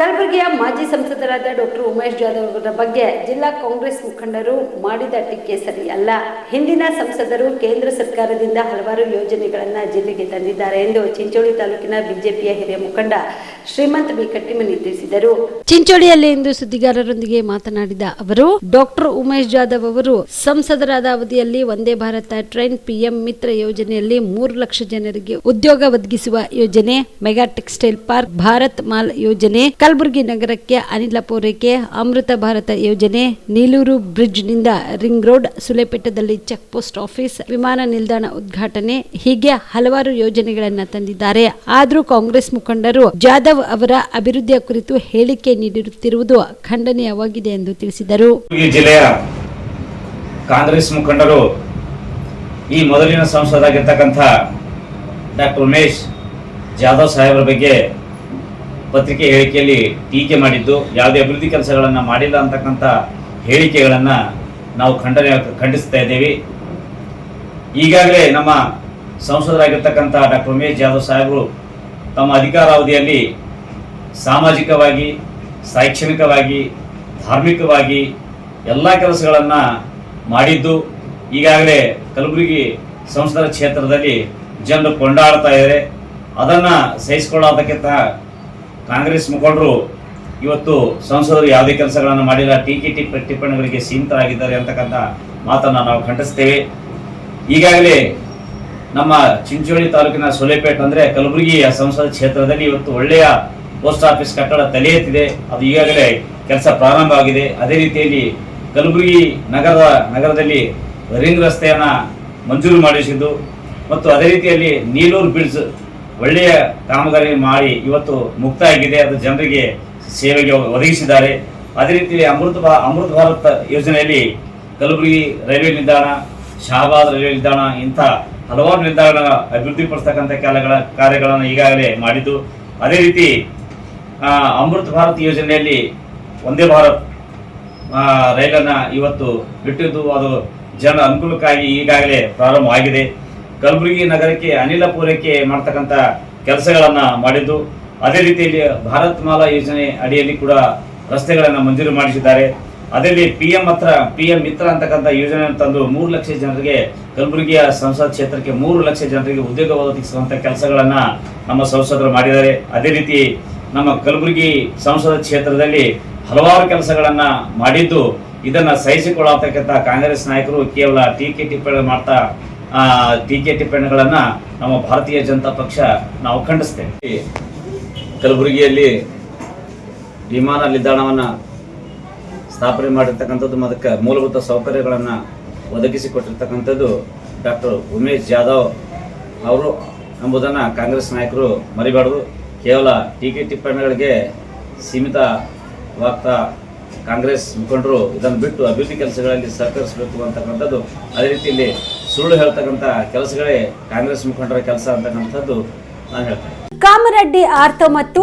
ಕಲಬುರಗಿಯ ಮಾಜಿ ಸಂಸದರಾದ ಡಾಕ್ಟರ್ ಉಮೇಶ್ ಜಾಧವ್ ಅವರ ಬಗ್ಗೆ ಜಿಲ್ಲಾ ಕಾಂಗ್ರೆಸ್ ಮುಖಂಡರು ಮಾಡಿದ ಟೀಕೆ ಸರಿಯಲ್ಲ. ಹಿಂದಿನ ಸಂಸದರು ಕೇಂದ್ರ ಸರ್ಕಾರದಿಂದ ಹಲವಾರು ಯೋಜನೆಗಳನ್ನು ಜಿಲ್ಲೆಗೆ ತಂದಿದ್ದಾರೆ ಎಂದು ಚಿಂಚೋಳಿ ತಾಲೂಕಿನ ಬಿಜೆಪಿಯ ಹಿರಿಯ ಮುಖಂಡ ಶ್ರೀಮಂತ್ ಬಿ ಕಟ್ಟಿಮನಿ ತಿಳಿಸಿದರು. ಚಿಂಚೋಳಿಯಲ್ಲಿ ಇಂದು ಸುದ್ದಿಗಾರರೊಂದಿಗೆ ಮಾತನಾಡಿದ ಅವರು, ಡಾಕ್ಟರ್ ಉಮೇಶ್ ಜಾಧವ್ ಅವರು ಸಂಸದರಾದ ಅವಧಿಯಲ್ಲಿ ವಂದೇ ಭಾರತ ಟ್ರೈನ್ ಪಿಎಂ ಮಿತ್ರ ಯೋಜನೆಯಲ್ಲಿ ಮೂರು ಲಕ್ಷ ಜನರಿಗೆ ಉದ್ಯೋಗ ಒದಗಿಸುವ ಯೋಜನೆ, mega textile park, Bharat mall ಯೋಜನೆ ಕಲಬುರಗಿ ನಗರಕ್ಕೆ ಅನಿಲ ಪೂರೈಕೆ ಅಮೃತ ಭಾರತ ಯೋಜನೆ, ನೀಲೂರು ಬ್ರಿಡ್ಜ್ನಿಂದ ರಿಂಗ್ ರೋಡ್ ಸುಲೆಪೆಟ್ಟದಲ್ಲಿ ಚೆಕ್ ಪೋಸ್ಟ್ ಆಫೀಸ್, ವಿಮಾನ ನಿಲ್ದಾಣ ಉದ್ಘಾಟನೆ, ಹೀಗೆ ಹಲವಾರು ಯೋಜನೆಗಳನ್ನು ತಂದಿದ್ದಾರೆ. ಆದರೂ ಕಾಂಗ್ರೆಸ್ ಮುಖಂಡರು ಜಾಧವ್ ಅವರ ಅಭಿವೃದ್ಧಿಯ ಕುರಿತು ಹೇಳಿಕೆ ನೀಡಿರುತ್ತಿರುವುದು ಖಂಡನೀಯವಾಗಿದೆ ಎಂದು ತಿಳಿಸಿದರು. ಈ ಜಿಲ್ಲೆಯ ಕಾಂಗ್ರೆಸ್ ಮುಖಂಡರು ಈ ಮೊದಲಿನ ಸಂಸದರಾಗಿರ್ತಕ್ಕಂಥ ಡಾಕ್ಟರ್ ಉಮೇಶ್ ಜಾಧವ್ ಸಾಹೇಬರ ಬಗ್ಗೆ ಪತ್ರಿಕೆ ಹೇಳಿಕೆಯಲ್ಲಿ ಟೀಕೆ ಮಾಡಿದ್ದು, ಯಾವುದೇ ಅಭಿವೃದ್ಧಿ ಕೆಲಸಗಳನ್ನು ಮಾಡಿಲ್ಲ ಅಂತಕ್ಕಂಥ ಹೇಳಿಕೆಗಳನ್ನು ನಾವು ಖಂಡನೆ ಖಂಡಿಸ್ತಾ ಇದ್ದೀವಿ. ಈಗಾಗಲೇ ನಮ್ಮ ಸಂಸದರಾಗಿರ್ತಕ್ಕಂಥ ಡಾಕ್ಟರ್ ಉಮೇಶ್ ಜಾಧವ್ ಸಾಹೇಬರು ತಮ್ಮ ಅಧಿಕಾರಾವಧಿಯಲ್ಲಿ ಸಾಮಾಜಿಕವಾಗಿ, ಶೈಕ್ಷಣಿಕವಾಗಿ, ಧಾರ್ಮಿಕವಾಗಿ ಎಲ್ಲ ಕೆಲಸಗಳನ್ನು ಮಾಡಿದ್ದು, ಈಗಾಗಲೇ ಕಲಬುರಗಿ ಸಂಸದರ ಕ್ಷೇತ್ರದಲ್ಲಿ ಜನರು ಕೊಂಡಾಡ್ತಾ ಇದ್ದಾರೆ. ಅದನ್ನು ಸಹಿಸಿಕೊಳ್ಳೋದಕ್ಕಿಂತ ಕಾಂಗ್ರೆಸ್ ಮುಖಂಡರು ಇವತ್ತು ಸಂಸದರು ಯಾವುದೇ ಕೆಲಸಗಳನ್ನು ಮಾಡಿಲ್ಲ, ಟೀಕೆ ಟಿಪ್ಪ ಟಿಪ್ಪಣಿಗಳಿಗೆ ಸೀಮಿತರಾಗಿದ್ದಾರೆ ಅಂತಕ್ಕಂಥ ಮಾತನ್ನು ನಾವು ಖಂಡಿಸ್ತೇವೆ. ಈಗಾಗಲೇ ನಮ್ಮ ಚಿಂಚೋಳಿ ತಾಲೂಕಿನ ಸೊಲೆಪೇಟ್ ಅಂದರೆ ಕಲಬುರಗಿಯ ಸಂಸದ ಕ್ಷೇತ್ರದಲ್ಲಿ ಇವತ್ತು ಒಳ್ಳೆಯ ಪೋಸ್ಟ್ ಆಫೀಸ್ ಕಟ್ಟಡ ತಲೆ ಎತ್ತಿದೆ ಅದು ಈಗಾಗಲೇ ಕೆಲಸ ಪ್ರಾರಂಭ ಆಗಿದೆ. ಅದೇ ರೀತಿಯಲ್ಲಿ ಕಲಬುರಗಿ ನಗರದ, ನಗರದಲ್ಲಿ ರಿಂಗ್ ರಸ್ತೆಯನ್ನು ಮಂಜೂರು ಮಾಡಿಸಿದ್ದು ಮತ್ತು ಅದೇ ರೀತಿಯಲ್ಲಿ ನೀಲೂರು ಬ್ರಿಡ್ಜ್ ಒಳ್ಳೆಯ ಕಾಮಗಾರಿ ಮಾಡಿ ಇವತ್ತು ಮುಕ್ತ ಆಗಿದೆ. ಅದು ಜನರಿಗೆ ಸೇವೆಗೆ ಒದಗಿಸಿದ್ದಾರೆ. ಅದೇ ರೀತಿ ಅಮೃತ ಅಮೃತ ಭಾರತ್ ಯೋಜನೆಯಲ್ಲಿ ಕಲಬುರಗಿ ರೈಲ್ವೆ ನಿಲ್ದಾಣ, ಶಹಾಬಾದ್ ರೈಲ್ವೆ ನಿಲ್ದಾಣ ಇಂಥ ಹಲವಾರು ನಿಲ್ದಾಣಗಳ ಅಭಿವೃದ್ಧಿಪಡಿಸ್ತಕ್ಕಂಥ ಕಾಲಗಳ ಕಾರ್ಯಗಳನ್ನು ಈಗಾಗಲೇ ಮಾಡಿದ್ದು. ಅದೇ ರೀತಿ ಅಮೃತ ಭಾರತ್ ಯೋಜನೆಯಲ್ಲಿ ಒಂದೇ ಭಾರತ್ ರೈಲನ್ನು ಇವತ್ತು ಬಿಟ್ಟಿದ್ದು. ಅದು ಜನ ಅನುಕೂಲಕ್ಕಾಗಿ ಈಗಾಗಲೇ ಪ್ರಾರಂಭವಾಗಿದೆ. ಕಲಬುರಗಿ ನಗರಕ್ಕೆ ಅನಿಲ ಪೂರೈಕೆ ಮಾಡ್ತಕ್ಕಂಥ ಕೆಲಸಗಳನ್ನು ಮಾಡಿದ್ದು. ಅದೇ ರೀತಿಯಲ್ಲಿ ಭಾರತ್ ಮಾಲಾ ಯೋಜನೆ ಅಡಿಯಲ್ಲಿ ಕೂಡ ರಸ್ತೆಗಳನ್ನು ಮಂಜೂರು ಮಾಡಿಸಿದ್ದಾರೆ. ಅದರಲ್ಲಿ ಪಿ ಎಂ ಹತ್ರ ಪಿ ಎಂ ಮಿತ್ರ ಅಂತಕ್ಕಂಥ ಯೋಜನೆಯನ್ನು ತಂದು ಮೂರು ಲಕ್ಷ ಜನರಿಗೆ, ಕಲಬುರಗಿಯ ಸಂಸತ್ ಕ್ಷೇತ್ರಕ್ಕೆ ಮೂರು ಲಕ್ಷ ಜನರಿಗೆ ಉದ್ಯೋಗ ಒದಗಿಸುವಂಥ ಕೆಲಸಗಳನ್ನು ನಮ್ಮ ಸಂಸದರು ಮಾಡಿದ್ದಾರೆ. ಅದೇ ರೀತಿ ನಮ್ಮ ಕಲಬುರಗಿ ಸಂಸದ ಕ್ಷೇತ್ರದಲ್ಲಿ ಹಲವಾರು ಕೆಲಸಗಳನ್ನ ಮಾಡಿದ್ದು. ಇದನ್ನು ಸಹಿಸಿಕೊಳ್ಳತಕ್ಕಂಥ ಕಾಂಗ್ರೆಸ್ ನಾಯಕರು ಕೇವಲ ಟೀಕೆ ಟಿಪ್ಪಣಿ ಮಾಡ್ತಾ ಟೀಕೆ ಟಿಪ್ಪಣಿಗಳನ್ನ ನಮ್ಮ ಭಾರತೀಯ ಜನತಾ ಪಕ್ಷ ನಾವು ಖಂಡಿಸ್ತೇವೆ. ಕಲಬುರಗಿಯಲ್ಲಿ ವಿಮಾನ ನಿಲ್ದಾಣವನ್ನು ಸ್ಥಾಪನೆ ಮಾಡಿರ್ತಕ್ಕಂಥದ್ದು ಅದಕ್ಕೆ ಮೂಲಭೂತ ಸೌಕರ್ಯಗಳನ್ನು ಒದಗಿಸಿಕೊಟ್ಟಿರ್ತಕ್ಕಂಥದ್ದು ಡಾಕ್ಟರ್ ಉಮೇಶ್ ಜಾಧವ್ ಅವರು ಎಂಬುದನ್ನು ಕಾಂಗ್ರೆಸ್ ನಾಯಕರು ಮರಿಬಾರ್ದು. ಕೇವಲ ಟೀಕೆ ಟಿಪ್ಪಣಿಗಳಿಗೆ ಸೀಮಿತವಾಗ್ತಾ ಕಾಂಗ್ರೆಸ್ ಮುಖಂಡರು ಇದನ್ನು ಬಿಟ್ಟು ಅಭಿವೃದ್ಧಿ ಕೆಲಸಗಳಲ್ಲಿ ಸಹಕರಿಸಬೇಕು ಅಂತಕ್ಕಂಥದ್ದು ಅದೇ ರೀತಿಯಲ್ಲಿ ಸುಳ್ಳು ಹೇಳ್ತಕ್ಕಂತ ಕೆಲಸಗಳೇ ಕಾಂಗ್ರೆಸ್ ಮುಖಂಡರ ಕೆಲಸ ಅಂತಕ್ಕಂಥದ್ದು ನಾನು ಹೇಳ್ತೇನೆ. ಕಾಮರೆಡ್ಡಿ ಆರ್ತ ಮತ್ತು